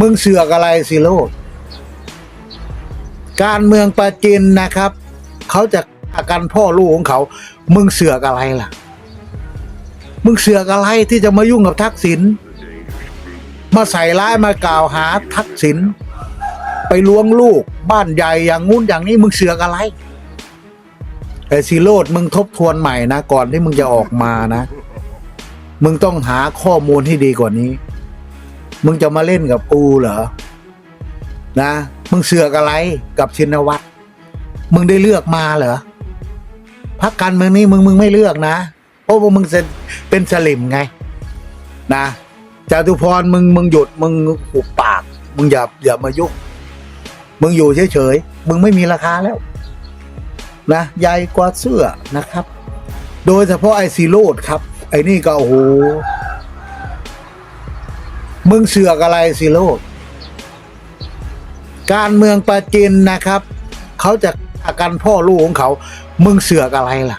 มึงเสือกอะไรสิโลดการเมืองประจินนะครับ เขาจะฆ่ากันพ่อลูกของเขา มึงเสือกอะไรล่ะ มึงเสือกอะไรที่จะมายุ่งกับทักษิณ มาใส่ร้ายมากล่าวหาทักษิณไปล้วงลูกบ้านใหญ่อย่างงู้นอย่างนี้มึงเสือกอะไรไอ้สิโรดมึงทบทวนใหม่นะ ก่อนที่มึงจะออกมานะ มึงต้องหาข้อมูลที่ดีกว่านี้ มึงจะมาเล่นกับกูเหรอ นะ มึงเสือกอะไรกับชินวัตรมึงได้เลือกมาเหรอพักการเมืองนี้มึงมึงไม่เลือกนะเพราะว่ามึงเป็นเป็นสลิมไง นะจตุพรมึงมึงหยุดมึงหุบปาก มึงอย่าอย่ามายุ่งมึงอยู่เฉยๆมึงไม่มีราคาแล้วนะใหญ่กว่าเสื้อนะครับ โดยเฉพาะไอซีโรดครับ ไอ้นี่ก็โอ้โห มึงเสือกอะไรซีโรดการเมืองประจินนะครับ เขาจะฆ่ากันพ่อลูกของเขา มึงเสือกอะไรล่ะ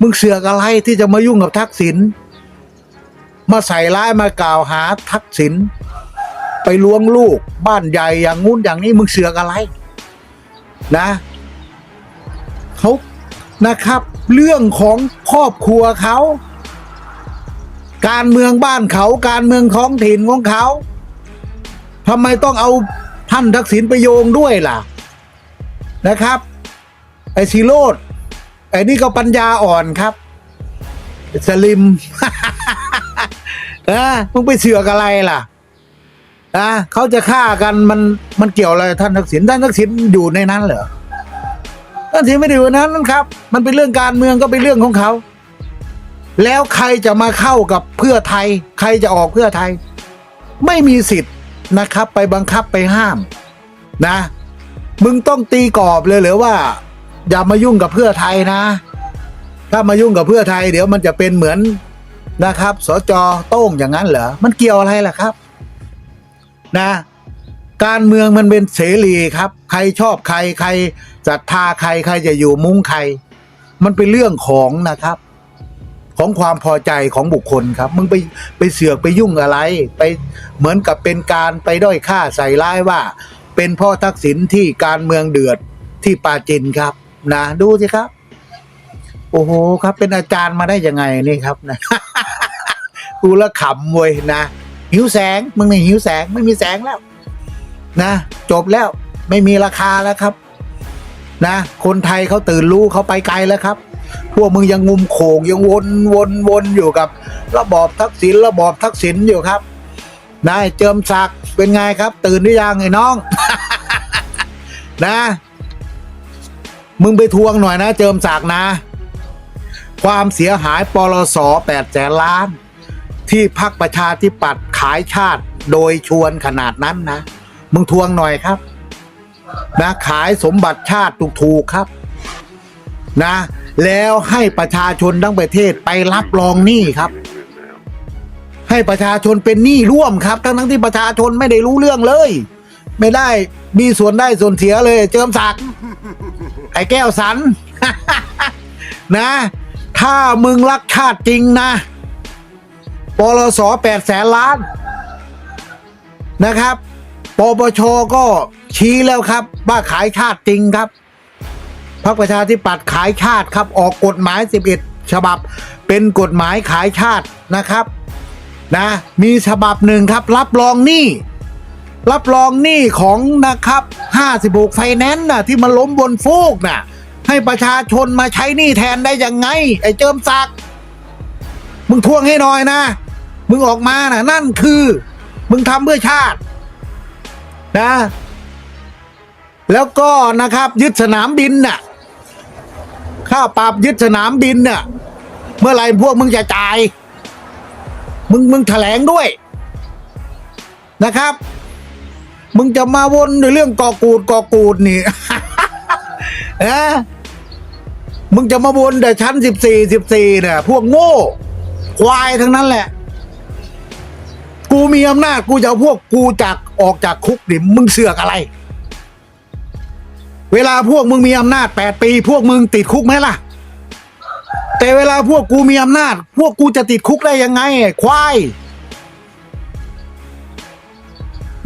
มึงเสือกอะไรที่จะมายุ่งกับทักษิณมาใส่ร้ายมากล่าวหาทักษิณไปล้วงลูกบ้านใหญ่อย่างงู้นอย่างนี้มึงเสือกอะไร นะเขานะครับ เรื่องของครอบครัวเขา การเมืองบ้านเขาการเมืองท้องถิ่นของเขาทำไมต้องเอาท่านทักษิณไปโยงด้วยล่ะนะครับ ไอ้สีโรดไอ้นี่ก็ปัญญาอ่อนครับสลิมนะมึงไปเสือกอะไรล่ะนะเขาจะฆ่ากันมันมันเกี่ยวอะไรท่านทักษิณท่านทักษิณอยู่ในนั้นเหรอท่านทักษิณไม่ได้อยู่ในนั้นครับ มันเป็นเรื่องการเมืองก็เป็นเรื่องของเขา แล้วใครจะมาเข้ากับเพื่อไทย ใครจะออกเพื่อไทย ไม่มีสิทธิ์นะครับ ไปบังคับไปห้าม นะ มึงต้องตีกรอบเลยหรือว่า อย่ามายุ่งกับเพื่อไทยนะ ถ้ามายุ่งกับเพื่อไทย เดี๋ยวมันจะเป็นเหมือนนะครับ สจโต้งอย่างนั้นเหรอมันเกี่ยวอะไรล่ะครับ นะ การเมืองมันเป็นเสรีครับ ใครชอบใครใครศรัทธาใครใครจะอยู่มุ้งใคร มันเป็นเรื่องของนะครับ ของความพอใจของบุคคลครับ มึงไปไปเสือกไปยุ่งอะไร ไปเหมือนกับเป็นการไปด้อยค่าใส่ร้ายว่า เป็นพ่อทักษิณที่การเมืองเดือดที่ปาจินครับ นะดูสิครับ โอ้โหครับ เป็นอาจารย์มาได้ยังไงนี่ครับนะกูละขำเว้ยนะหิวแสงมึงไม่หิวแสงไม่มีแสงแล้ว นะ จบแล้วไม่มีราคาแล้วครับ นะ คนไทยเขาตื่นรู้เขาไปไกลแล้วครับ พวกมึงยังงุมโขงยังวนวนวนอยู่กับ ระบอบทักษิณระบอบทักษิณอยู่ครับนายเจิมศักดิ์เป็นไงครับ ตื่นหรือยังไอ้น้อง นะ มึงไปทวงหน่อยนะ เจิมศักดิ์นะ ความเสียหายปลสแปดแสนล้าน ที่พักประชาธิปัตย์ขายชาติโดยชวนขนาดนั้นนะ มึงทวงหน่อยครับ นะ ขายสมบัติชาติถูกๆครับ นะ แล้วให้ประชาชนทั้งประเทศไปรับรองหนี้ครับ ให้ประชาชนเป็นหนี้ร่วมครับ ทั้งทั้งที่ประชาชนไม่ได้รู้เรื่องเลย ไม่ได้มีส่วนได้ส่วนเสียเลย เจิมศักดิ์ไอ้แก้วสันนะ ถ้ามึงรักชาติจริงนะปลสแปดแสนล้านนะครับปปชก็ชี้แล้วครับ ว่าขายชาติจริงครับ พรรคประชาธิปัตย์ขายชาติครับ ออกกฎหมาย 11 ฉบับ เป็นกฎหมายขายชาตินะครับนะมีฉบับหนึ่งครับ รับรองหนี้รับรองหนี้ของนะครับ 56 ไฟแนนซ์น่ะที่มันล้มบนฟูกน่ะให้ประชาชนมาใช้หนี้แทนได้ยังไง ไอ้เจิมศักดิ์มึงทวงให้หน่อยนะ มึงออกมาน่ะ นั่นคือ มึงทำเพื่อชาตินะ แล้วก็นะครับ ยึดสนามบินน่ะ ค่าปรับยึดสนามบินน่ะเมื่อไรพวกมึงจะจ่าย มึงมึงแถลงด้วยนะครับ มึงจะมาวนในเรื่องกอกูดกอกูดนี่นะมึงจะมาวนแต่ชั้นสิบสี่สิบสี่เนี่ยพวกโง่ควายทั้งนั้นแหละ กูมีอำนาจกูจะเอาพวกกูจากออกจากคุกดิมึงเสือกอะไร เวลาพวกมึงมีอำนาจแปดปี พวกมึงติดคุกไหมล่ะ แต่เวลาพวกกูมีอำนาจ พวกกูจะติดคุกได้ยังไง ควาย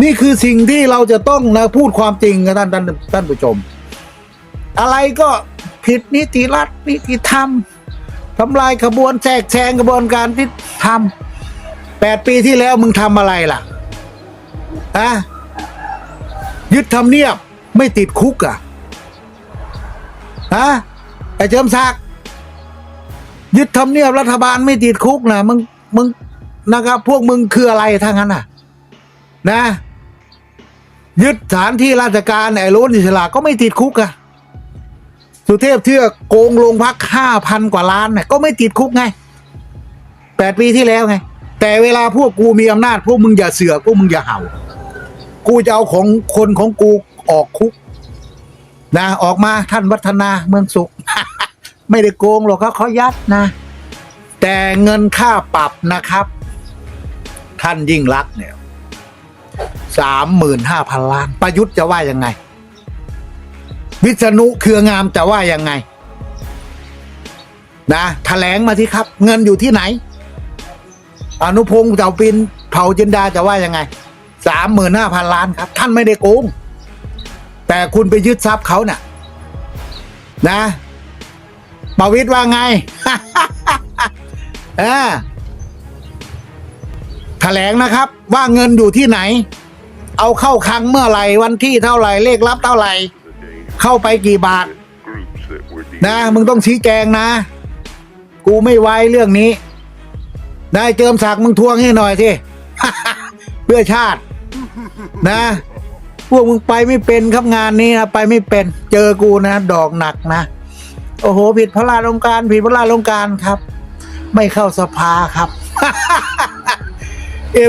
นี่คือสิ่งที่เราจะต้องนะพูดความจริงกับท่านท่านท่านผู้ชม อะไรก็ผิดนิติรัฐนิติธรรมทำลายขบวนแทรกแซงกระบวนการที่ทำแปดปีที่แล้วมึงทำอะไรล่ะอะยึดทำเนียบไม่ติดคุกอะ ฮะไอ้เจิมศักดิ์ยึดทำเนียบรัฐบาลไม่ติดคุกนะมึงมึงนะครับ พวกมึงคืออะไรทั้งนั้นอะ นะ ยึดสถานที่ราชการไอ้โล้นอิสระก็ไม่ติดคุกอะสุเทพเทือกโกงโรงพักห้าพันกว่าล้านเนี่ยก็ไม่ติดคุกไงแปดปีที่แล้วไง แต่เวลาพวกกูมีอำนาจ พวกมึงอย่าเสือกพวกมึงอย่าเห่า กูจะเอาของคนของกูออกคุก นะออกมาท่านวัฒนาเมืองสุข ไม่ได้โกงหรอกครับเขายัดนะ แต่เงินค่าปรับนะครับ ท่านยิ่งรักเนี่ยสามหมื่นห้าพันล้าน ประยุทธ์จะว่ายังไง วิษณุเครืองามจะว่ายังไง นะแถลงมาที่ครับ เงินอยู่ที่ไหน อนุพงศ์เจ้าปินเผ่าจินดาจะว่ายังไงสามหมื่นห้าพันล้านครับ ท่านไม่ได้โกง แต่คุณไปยึดทรัพย์เขาน่ะ นะประวิตรว่าไงเออแถลงนะครับ ว่าเงินอยู่ที่ไหน เอาเข้าคลังเมื่อไหร่วันที่เท่าไหร่เลขรับเท่าไหร่ เข้าไปกี่บาท นะ มึงต้องชี้แจงนะ กูไม่ไว้เรื่องนี้นายเจิมศักดิ์มึงทวงให้หน่อยสิเพื่อชาติ นะ พวกมึงไปไม่เป็นครับงานนี้นะไปไม่เป็นเจอกูนะ ดอกหนักนะ โอ้โห ผิดพระราชองการผิดพระราชองการครับ ไม่เข้าสภาครับ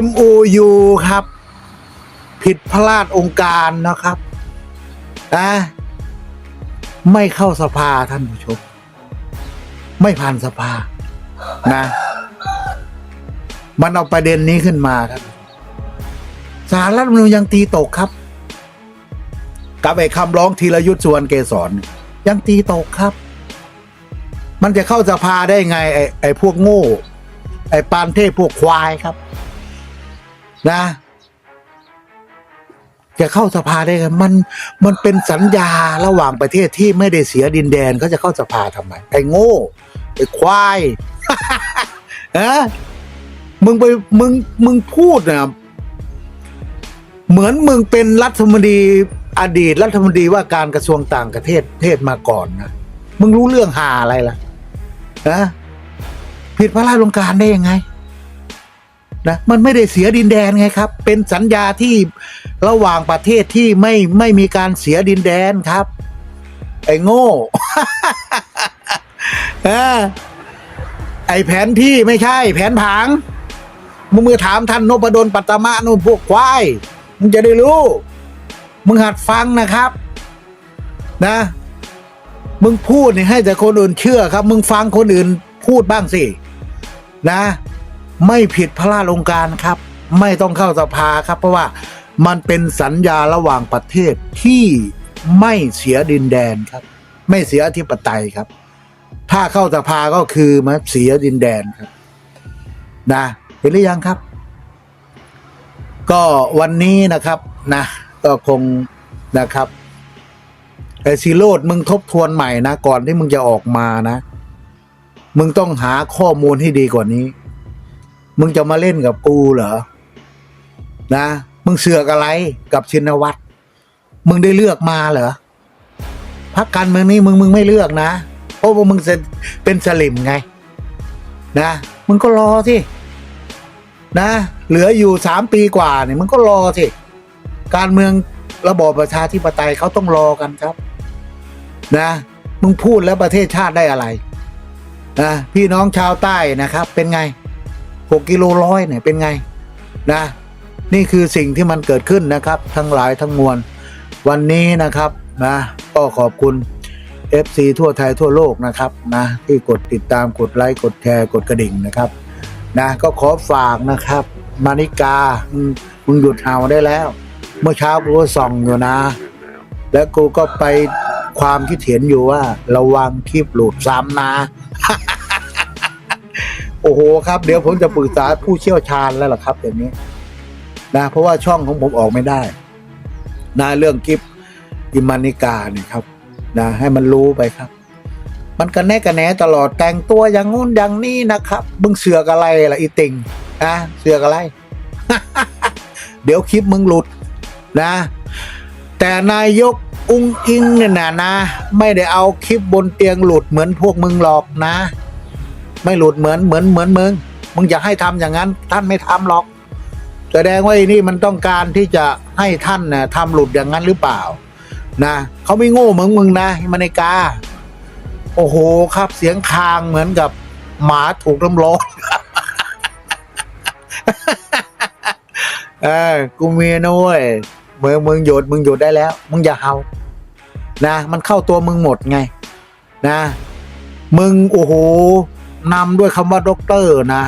MOU ครับ ผิดพระราชองค์การนะครับนะไม่เข้าสภาท่านผู้ชม ไม่ผ่านสภานะ มันเอาประเด็นนี้ขึ้นมาครับสารรัฐมนูญยังตีตกครับ กับไอ้คำร้องธีรยุทธ์สวนเกษรยังตีตกครับ มันจะเข้าสภาได้ไง ไอ้ไอ้พวกโง่ ไอ้ปานเทพพวกควายครับ นะ จะเข้าสภาได้ไงมันมันเป็นสัญญาระหว่างประเทศที่ไม่ได้เสียดินแดนเขาจะเข้าสภาทำไมไอ้โง่ไอ้ควายฮะมึงไปมึงมึงพูดนะเหมือนมึงเป็นรัฐมนตรี อดีตรัฐมนตรีว่าการกระทรวงต่างประเทศเทศมาก่อนนะมึงรู้เรื่องหาอะไรล่ะนะผิดพระราชองการได้ยังไงนะมันไม่ได้เสียดินแดนไงครับ เป็นสัญญาที่ระหว่างประเทศที่ไม่ไม่มีการเสียดินแดนครับ ไอ้โง่ไอ้แผนที่ไม่ใช่ แผนผังมึงมือถามท่านนพดลปัตตมะนู่นพวกควายมึงจะได้รู้ มึงหัดฟังนะครับ นะ มึงพูดนี่ให้แต่คนอื่นเชื่อครับ มึงฟังคนอื่นพูดบ้างสินะ ไม่ผิดพระราชองค์การครับ ไม่ต้องเข้าสภาครับ เพราะว่ามันเป็นสัญญาระหว่างประเทศที่ไม่เสียดินแดนครับ ไม่เสียอธิปไตยครับ ถ้าเข้าสภาก็คือมาเสียดินแดนครับ นะ เห็นหรือยังครับ ก็วันนี้นะครับนะ ก็คงนะครับไอซีโรดมึงทบทวนใหม่นะ ก่อนที่มึงจะออกมานะ มึงต้องหาข้อมูลให้ดีกว่านี้ มึงจะมาเล่นกับกูเหรอ นะ มึงเสือกอะไรกับชินวัตรมึงได้เลือกมาเหรอพักการเมืองนี้มึงมึงไม่เลือกนะเพราะว่ามึงเป็นสลิมไง นะ มึงก็รอสินะ เหลืออยู่สามปีกว่าเนี่ยมึงก็รอสิ การเมืองระบอบประชาธิปไตยเขาต้องรอกันครับ นะมึงพูดแล้วประเทศชาติได้อะไรนะพี่น้องชาวใต้นะครับ เป็นไงหกกิโลร้อยเนี่ยเป็นไง นะ นี่คือสิ่งที่มันเกิดขึ้นนะครับ ทั้งหลายทั้งมวล วันนี้นะครับนะก็ขอบคุณ FC ทั่วไทยทั่วโลกนะครับนะที่กดติดตามกดไลค์กดแชร์กดกระดิ่งนะครับนะก็ขอฝากนะครับ มานิกามึงหยุดเห่าได้แล้ว เมื่อเช้ากูก็ส่องอยู่นะ แล้วกูก็ไปความคิดเห็นอยู่ว่า ระวังคลิปหลุดซ้ำนะ โอ้โหครับ เดี๋ยวผมจะปรึกษาผู้เชี่ยวชาญแล้วล่ะครับอย่างนี้ นะ เพราะว่าช่องของผมออกไม่ได้ นะเรื่องกิฟอิมานิกาเนี่ยครับ นะ ให้มันรู้ไปครับ มันกันแน่กันแหนตลอดแต่งตัวอย่างงู้นอย่างนี้นะครับมึงเสือกอะไรล่ะอีติงนะเสือกอะไร เดี๋ยวคลิปมึงหลุด นะ แต่นายกอุ้งอิงเนี่ยนะนะ ไม่ได้เอาคลิปบนเตียงหลุดเหมือนพวกมึงหรอกนะ ไม่หลุดเหมือนเหมือนเหมือนมึงมึงอยากให้ทำอย่างนั้นท่านไม่ทำหรอก แสดงว่าไอ้นี่มันต้องการที่จะให้ท่านนะทำหลุดอย่างนั้นหรือเปล่า นะเขาไม่โง่เหมือนมึงนะมาในกา โอ้โหครับเสียงคางเหมือนกับหมาถูกน้ำร้อนเออกูเมียนะเว้ย มึงมึงหยุดมึงหยุดได้แล้ว มึงอย่าเฮานะ มันเข้าตัวมึงหมดไง นะ มึงโอ้โหนำด้วยคำว่าด็อกเตอร์นะ